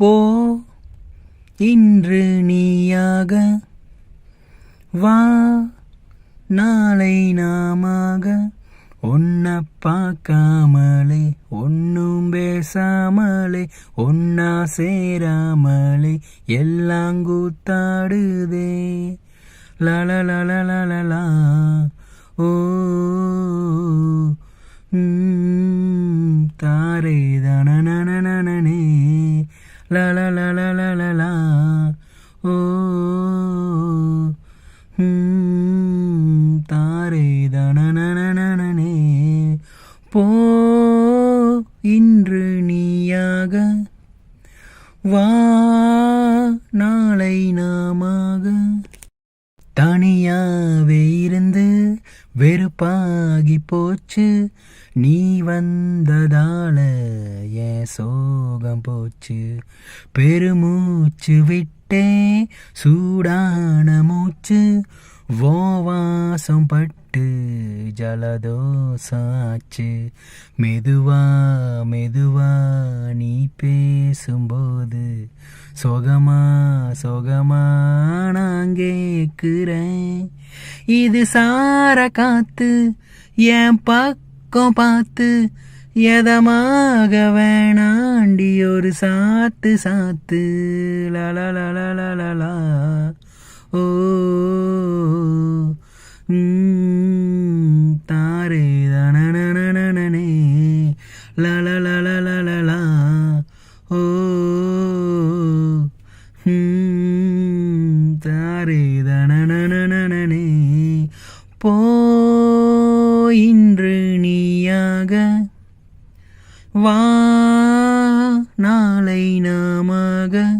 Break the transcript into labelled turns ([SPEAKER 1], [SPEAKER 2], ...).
[SPEAKER 1] போ. இன்று நீயாக வா. நாளை நாமாக ஒன்ன பார்க்காமலே ஒன்றும் பேசாமலே ஒன்னா சேராமலே எல்லாம் கூத்தாடுதே. லலலலலலலா ஓ. ம், தாரே தனனனனனனே லலலலலலலா ஓ oh. hmm. தாரே தனனனனனனே போ. இன்று நீயாக. வா. நாளை நாமாக. தனியாவே இருந்து வெறுப்பாகி போச்சு. நீ வந்ததால என் சோகம் போச்சு. பெருமூச்சு விட்டே சூடான மூச்சு. வாசம் பட்டு ஜலதோசாச்சு மெதுவா மெதுவா நீ பேசும்போது சொகமா சொகமா நான் கேட்குறேன். இது சார காத்து என் பக்கம் பார்த்து எதமாக வேணாண்டி ஒரு சாத்து சாத்து லலலலலலா ஓ தாரே தனனனனனனே லலலலலலா ஓ தாரே இன்று நீயாக. வா நாளை நாமாக.